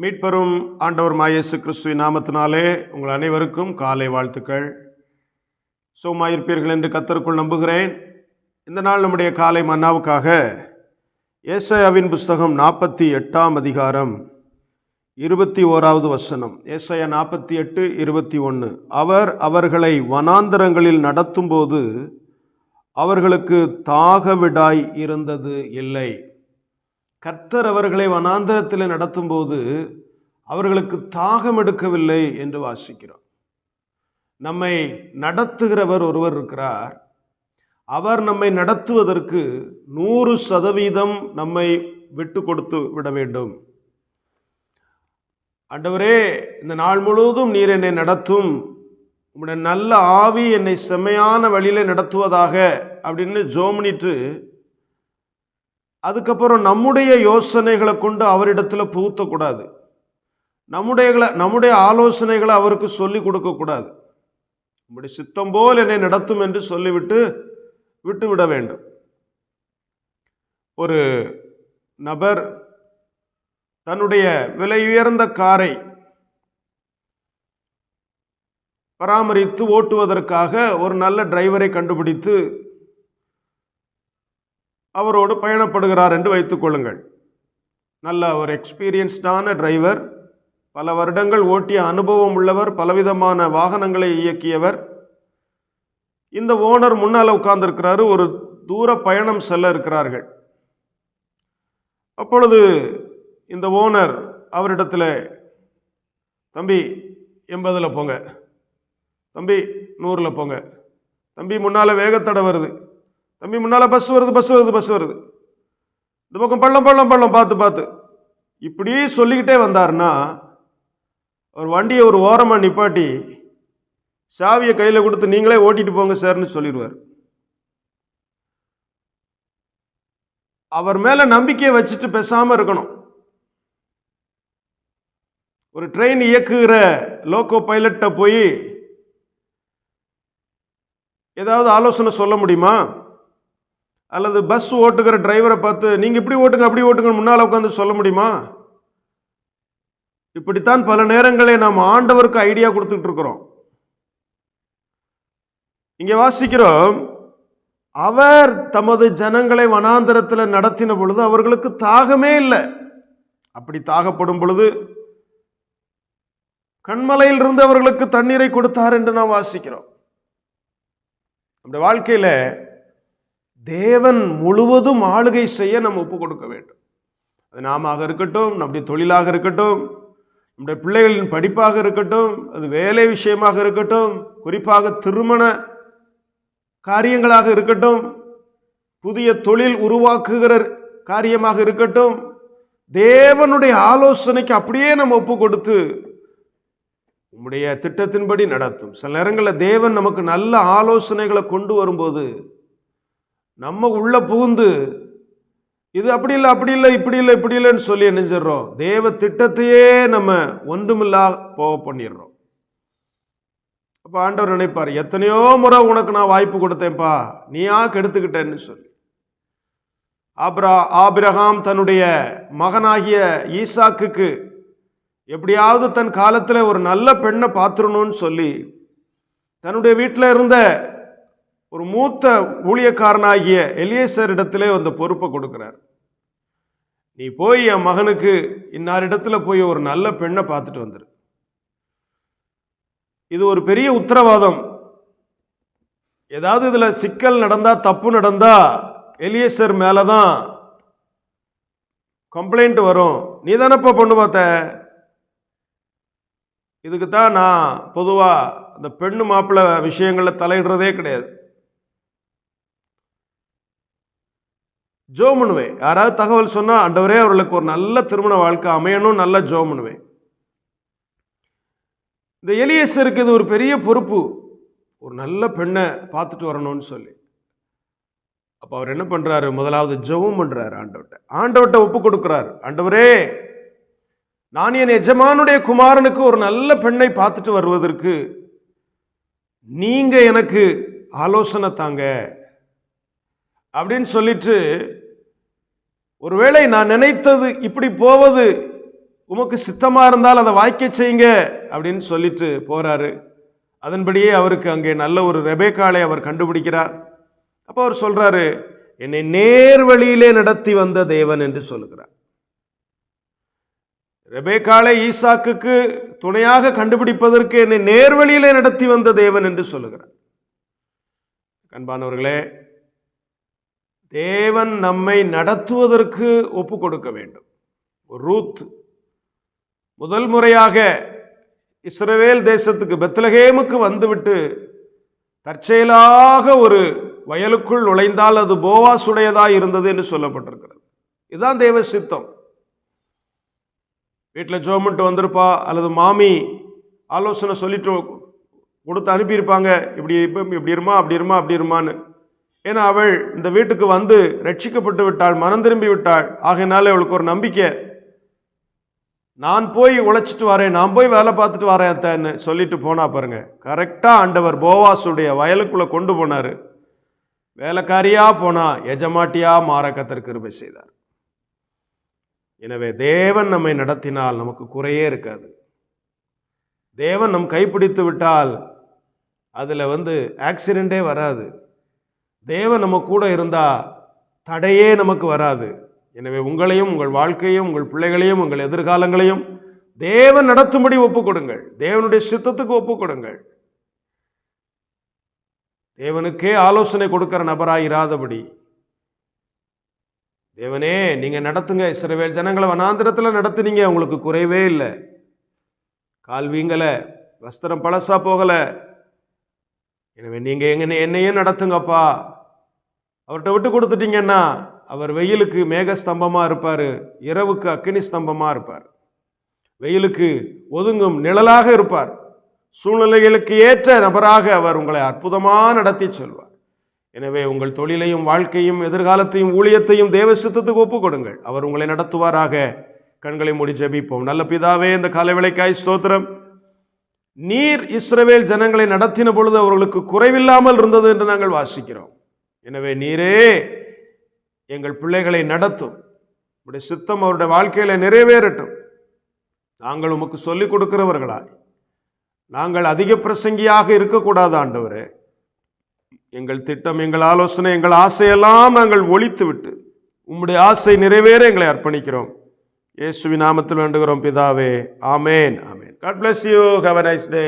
மீட்பெரும் ஆண்டவர் மாயேசு கிறிஸ்துவின் நாமத்தினாலே உங்கள் அனைவருக்கும் காலை வாழ்த்துக்கள். சுகமாயிருப்பீர்கள் என்று கத்தருக்குள் நம்புகிறேன். இந்த நாள் நம்முடைய காலை மன்னாவுக்காக ஏசையாவின் புஸ்தகம் நாற்பத்தி எட்டாம் அதிகாரம் இருபத்தி ஓராவது வசனம். ஏசையா நாற்பத்தி எட்டு இருபத்தி ஒன்று. அவர் அவர்களை வனாந்தரங்களில் நடத்தும்போது அவர்களுக்கு தாகவிடாய் இருந்தது இல்லை. கர்த்தர் அவர்களை வனாந்தரத்தில் நடத்தும்போது அவர்களுக்கு தாகம் எடுக்கவில்லை என்று வாசிக்கிறோம். நம்மை நடத்துகிறவர் ஒருவர் இருக்கிறார். அவர் நம்மை நடத்துவதற்கு நூறு சதவீதம் நம்மை விட்டு கொடுத்து விட வேண்டும். ஆண்டவரே இந்த நாள் முழுவதும் நீர் என்னை நடத்தும். உங்களுடைய நல்ல ஆவி என்னை செம்மையான வழியில் நடத்துவதாக அப்படின்னு ஜோமனிட்டு அதுக்கப்புறம் நம்முடைய யோசனைகளை கொண்டு அவரிடத்தில் புகுத்தக்கூடாது. நம்முடைய நம்முடைய ஆலோசனைகளை அவருக்கு சொல்லி கொடுக்கக்கூடாது. நம்முடைய சித்தம் போல் என்னை நடத்தும் என்று சொல்லிவிட்டு விட்டு விட வேண்டும். ஒரு நபர் தன்னுடைய விலை உயர்ந்த காரை பராமரித்து ஓட்டுவதற்காக ஒரு நல்ல டிரைவரை கண்டுபிடித்து அவரோடு பயணப்படுகிறார் என்று வைத்துக்கொள்ளுங்கள் நல்ல ஒரு எக்ஸ்பீரியன்ஸ்டான டிரைவர் பல வருடங்கள் ஓட்டிய அனுபவம் உள்ளவர் பலவிதமான வாகனங்களை இயக்கியவர். இந்த ஓனர் முன்னால் உட்கார்ந்துருக்கிறாரு ஒரு தூர பயணம் செல்ல இருக்கிறார்கள். அப்பொழுது இந்த ஓனர் அவரிடத்தில் தம்பி எண்பதில் போங்க. தம்பி நூறில் போங்க. தம்பி முன்னால் வேகத்தடை வருது. தம்பி முன்னால் பஸ் வருது பஸ் வருது பஸ் வருது. இந்த பக்கம் பள்ளம் பள்ளம் பள்ளம் பார்த்து பார்த்து. இப்படி சொல்லிக்கிட்டே வந்தாருன்னா ஒரு வண்டியை ஒரு ஓரமாக நிப்பாட்டி சாவியை கையில் கொடுத்து நீங்களே ஓட்டிட்டு போங்க சார்னு சொல்லிடுவார். அவர் மேலே நம்பிக்கையை வச்சுட்டு பேசாமல் இருக்கணும். ஒரு ட்ரெயின் இயக்குகிற லோக்கோ பைலட்டை போய் ஏதாவது ஆலோசனை சொல்ல முடியுமா? அல்லது பஸ் ஓட்டுகிற டிரைவரை பார்த்து நீங்கள் இப்படி ஓட்டுங்க அப்படி ஓட்டுங்க முன்னால் உட்காந்து சொல்ல முடியுமா? இப்படித்தான் பல நேரங்களை நாம் ஆண்டவருக்கு ஐடியா கொடுத்துட்டு இருக்கிறோம். இங்கே வாசிக்கிறோம் அவர் தமது ஜனங்களை வனாந்தரத்தில் நடத்தின பொழுது அவர்களுக்கு தாகமே இல்லை. அப்படி தாகப்படும் பொழுது கண்மலையிலிருந்து அவர்களுக்கு தண்ணீரை கொடுத்தார் என்று நாம் வாசிக்கிறோம். நம்முடைய வாழ்க்கையில் தேவன் முழுவதும் ஆளுகை செய்ய நம்ம ஒப்பு கொடுக்க வேண்டும். அது நாம இருக்கட்டும் நம்முடைய தொழிலாக இருக்கட்டும் நம்முடைய பிள்ளைகளின் படிப்பாக இருக்கட்டும் அது வேலை விஷயமாக இருக்கட்டும் குறிப்பாக திருமண காரியங்களாக இருக்கட்டும் புதிய தொழில் உருவாக்குகிற காரியமாக இருக்கட்டும் தேவனுடைய ஆலோசனைக்கு அப்படியே நம்ம ஒப்பு கொடுத்து உம்முடைய திட்டத்தின்படி நடத்தும். சில நேரங்களில் தேவன் நமக்கு நல்ல ஆலோசனைகளை கொண்டு வரும்போது நம்ம உள்ள புகுந்து இது அப்படி இல்லை அப்படி இல்லை இப்படி இல்லை இப்படி இல்லைன்னு சொல்லி நினைஞ்சிடறோம் தேவ திட்டத்தையே நம்ம ஒன்றுமில்லா போக பண்ணிடுறோம். அப்போ ஆண்டவர் நினைப்பார் எத்தனையோ முறை உனக்கு நான் வாய்ப்பு கொடுத்தேன்ப்பா நீயா கெடுத்துக்கிட்டேன்னு சொல்லி. ஆப்ரா ஆபிரகாம் தன்னுடைய மகனாகிய ஈசாக்குக்கு எப்படியாவது தன் காலத்தில் ஒரு நல்ல பெண்ணை பார்த்துடணும்னு சொல்லி தன்னுடைய வீட்டில் இருந்த ஒரு மூத்த ஊழியக்காரனாகிய எலியேசர் இடத்திலே அந்த பொறுப்பை கொடுக்குறார். நீ போய் என் மகனுக்கு இன்னார் இடத்துல போய் ஒரு நல்ல பெண்ணை பார்த்துட்டு வந்துரு. இது ஒரு பெரிய உத்தரவாதம். ஏதாவது இதில் சிக்கல் நடந்தால் தப்பு நடந்தால் எலியேசர் மேலே தான் கம்ப்ளைண்ட் வரும். நீ தானப்பா பொண்ணு பார்த்த? இதுக்கு தான் நான் பொதுவாக அந்த பெண்ணு மாப்பிள்ளை விஷயங்களில் தலையிடுறதே கிடையாது. ஜோ பண்ணுவேன் யாராவது தகவல் சொன்னால் அண்டவரே அவர்களுக்கு ஒரு நல்ல திருமண வாழ்க்கை அமையணும். நல்ல ஜோ பண்ணுவேன் இந்த எலியஸருக்கு இது ஒரு பெரிய பொறுப்பு. ஒரு நல்ல பெண்ணை பார்த்துட்டு வரணும்னு சொல்லி. அப்போ அவர் என்ன பண்ணுறாரு முதலாவது ஜெபம் பண்ணுறாரு ஆண்டவர்கிட்ட. ஆண்டவர்கிட்ட ஒப்பு கொடுக்குறாரு. ஆண்டவரே நான் என் எஜமானுடைய குமாரனுக்கு ஒரு நல்ல பெண்ணை பார்த்துட்டு வருவதற்கு நீங்கள் எனக்கு ஆலோசனை தாங்க. அப்படின்னு சொல்லிட்டு ஒருவேளை நான் நினைத்தது இப்படி போவது உமக்கு சித்தமாக இருந்தால் அதை வாய்க்க செய்யுங்க அப்படின்னு சொல்லிட்டு போகிறாரு அதன்படியே அவருக்கு அங்கே நல்ல ஒரு ரெபேக்காலை அவர் கண்டுபிடிக்கிறார். அப்போ அவர் சொல்கிறாரு என்னை நேர் வழியிலே நடத்தி வந்த தேவன் என்று சொல்லுகிறார். ரெபேக்காலை ஈசாக்குக்கு துணையாக கண்டுபிடிப்பதற்கு என்னை நேர்வழியிலே நடத்தி வந்த தேவன் என்று சொல்லுகிறார். அன்பானவர்களே தேவன் நம்மை நடத்துவதற்கு ஒப்பு கொடுக்க வேண்டும். ரூத் முதல் முறையாக இஸ்ரவேல் தேசத்துக்கு பெத்லகேமுக்கு வந்துவிட்டு தற்செயலாக ஒரு வயலுக்குள் நுழைந்தால் அது போவாசுடையதாக இருந்தது என்று சொல்லப்பட்டிருக்கிறது. இதுதான் தேவ சித்தம். வீட்டில் ஜோமெண்ட் வந்திருப்பா அல்லது மாமி ஆலோசனை சொல்லிட்டு கொடுத்து அனுப்பியிருப்பாங்க. இப்படி இப்போ இப்படி இருமா அப்படி இருமா அப்படி இருமான்னு. ஏன்னா அவள் இந்த வீட்டுக்கு வந்து ரட்சிக்கப்பட்டு விட்டாள் மனம் திரும்பி விட்டாள். ஆகையினால அவளுக்கு ஒரு நம்பிக்கை. நான் போய் உழைச்சிட்டு வரேன் நான் போய் வேலை பார்த்துட்டு வரேன் அத்தைன்னு சொல்லிட்டு போனா பாருங்க. கரெக்டாக ஆண்டவர் போவாசுடைய வயலுக்குள்ளே கொண்டு போனார். வேலைக்காரியாக போனால் எஜமாட்டியாக மாற கத்தர் கிருபை செய்தார். எனவே தேவன் நம்மை நடத்தினால் நமக்கு குறையே இருக்காது. தேவன் நம் கைப்பிடித்து விட்டால் அதில் வந்து ஆக்சிடெண்ட்டே வராது. தேவன் நம்ம கூட இருந்தால் தடையே நமக்கு வராது. எனவே உங்களையும் உங்கள் வாழ்க்கையும் உங்கள் பிள்ளைகளையும் உங்கள் எதிர்காலங்களையும் தேவன் நடத்தும்படி ஒப்பு கொடுங்கள். தேவனுடைய சித்தத்துக்கு ஒப்புக்கொடுங்கள் தேவனுக்கே ஆலோசனை கொடுக்கிற நபராக இராதபடி. தேவனே நீங்கள் நடத்துங்க. இஸ்ரவேல் ஜனங்களை வனாந்திரத்தில் நடத்துனீங்க. உங்களுக்கு குறைவே இல்லை. கால் வீங்கலை வஸ்திரம் பழசாக போகலை. எனவே நீங்கள் எங்கே என்னையும் நடத்துங்கப்பா. அவர்கிட்ட விட்டு கொடுத்துட்டீங்கன்னா அவர் வெயிலுக்கு மேக ஸ்தம்பமாக இருப்பார் இரவுக்கு அக்கினி ஸ்தம்பமாக இருப்பார். வெயிலுக்கு ஒதுங்கும் நிழலாக இருப்பார். சூழ்நிலைகளுக்கு ஏற்ற நபராக அவர் உங்களை அற்புதமாக நடத்தி செல்வார். எனவே உங்கள் தொழிலையும் வாழ்க்கையும் எதிர்காலத்தையும் ஊழியத்தையும் தேவ சித்தத்துக்கு ஒப்புக் கொடுங்கள். அவர் உங்களை நடத்துவாராக. கண்களை மூடி ஜெபிப்போம். நல்ல பிதாவே இந்த காலை விளைக்காய் ஸ்தோத்திரம். நீர் இஸ்ரவேல் ஜனங்களை நடத்தின பொழுது அவர்களுக்கு குறைவில்லாமல் இருந்தது என்று நாங்கள் வாசிக்கிறோம். எனவே நீரே எங்கள் பிள்ளைகளை நடத்தும். உடைய சித்தம் அவருடைய வாழ்க்கையில் நிறைவேறட்டும். நாங்கள் உமக்கு சொல்லிக் கொடுக்கிறவர்களாய். நாங்கள் அதிக பிரசங்கியாக இருக்கக்கூடாது ஆண்டவரே. எங்கள் திட்டம் எங்கள் ஆலோசனை எங்கள் ஆசையெல்லாம் நாங்கள் ஒழித்து விட்டு உம்முடைய ஆசை நிறைவேற எங்களை அர்ப்பணிக்கிறோம். இயேசுவி நாமத்தில் வேண்டுகிறோம் பிதாவே. ஆமேன். ஆமேன். God bless you have a nice day